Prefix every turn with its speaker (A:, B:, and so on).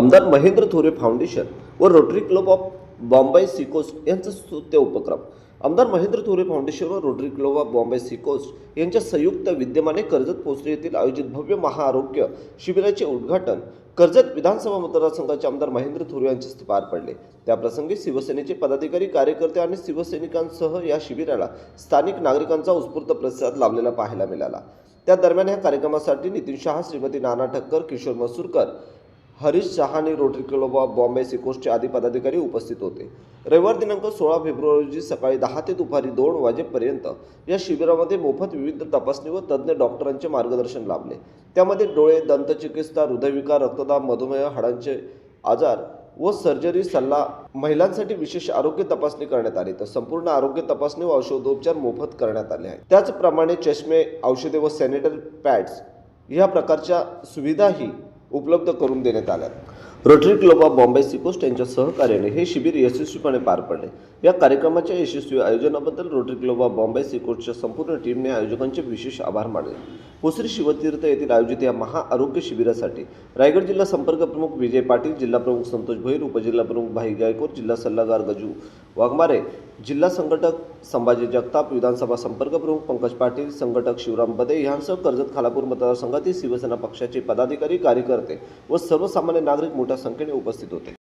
A: आमदार महेंद्र थोरे फाउंडेशन व Rotary club of Bombay seacoast यांचा स्तुत्य उपक्रम. आमदार महेंद्र थोरे फाउंडेशन व Rotary club of Bombay seacoast यांच्या संयुक्त विद्यमाने कर्जत पोस्टे येथील आयोजित भव्य महाआरोग्य शिबिराचे उद्घाटन कर्जत विधानसभा मतदारसंघाचे आमदार महेंद्र थोरे यांच्या हस्ते पार पडले. त्याप्रसंगी शिवसेनेचे पदाधिकारी कार्यकर्ते आणि शिवसैनिकांसह या शिबिराला स्थानिक नागरिकांचा उत्स्फूर्त प्रतिसाद लाभलेला पाहायला मिळाला. त्या दरम्यान या कार्यक्रमासाठी Nitin Shah Shrimati Nana Thakkar Kishor Masurkar Harish Shah Rotary club of Bombay सिकोस्टचे आदी पदाधिकारी उपस्थित होते. रविवार दिनांक सोळा फेब्रुवारी रोजी सकाळी दहा ते दुपारी दोन वाजेपर्यंत या शिबिरामध्ये मोफत विविध तपासणी व तज्ज्ञ डॉक्टरांचे मार्गदर्शन लाभले. त्यामध्ये डोळे दंतचिकित्सा हृदयविकार रक्तदाब मधुमेह हाडांचे आजार व सर्जरी सल्ला महिलांसाठी विशेष आरोग्य तपासणी करण्यात आली. तर संपूर्ण आरोग्य तपासणी व औषधोपचार मोफत करण्यात आले आहे त्याचप्रमाणे चष्मे औषधे व सॅनिटरी पॅड्स या प्रकारच्या सुविधाही उपलब्ध करून देण्यात आल्या Rotary club of Bombay seacoast यांच्या सहकार्याने हे शिबिर यशस्वीपणे पार पडले. या कार्यक्रमाच्या यशस्वी आयोजनाबद्दल रोटरी क्लब ऑफ बॉम्बे सिकोस्टच्या संपूर्ण टीमने आयोजकांचे विशेष आभार मानले. पुसरी शिवतीर्थ येथील आयोजित या महाआरोग्य शिबिरासाठी रायगड जिल्हा संपर्क प्रमुख विजय पाटील जिल्हा प्रमुख संतोष भैर उपजिल्हा प्रमुख भाई गायकोर जिल्हा सल्लागार गजू वाघमारे जिल्हा संघटक संभाजी जगताप विधानसभा संपर्क प्रमुख पंकज पाटील संघटक शिवराम बदे यांसह कर्जत खालापूर मतदारसंघातील शिवसेना पक्षाचे पदाधिकारी कार्यकर्ते व सर्वसामान्य नागरिक मोठ्या संख्येने उपस्थित होते.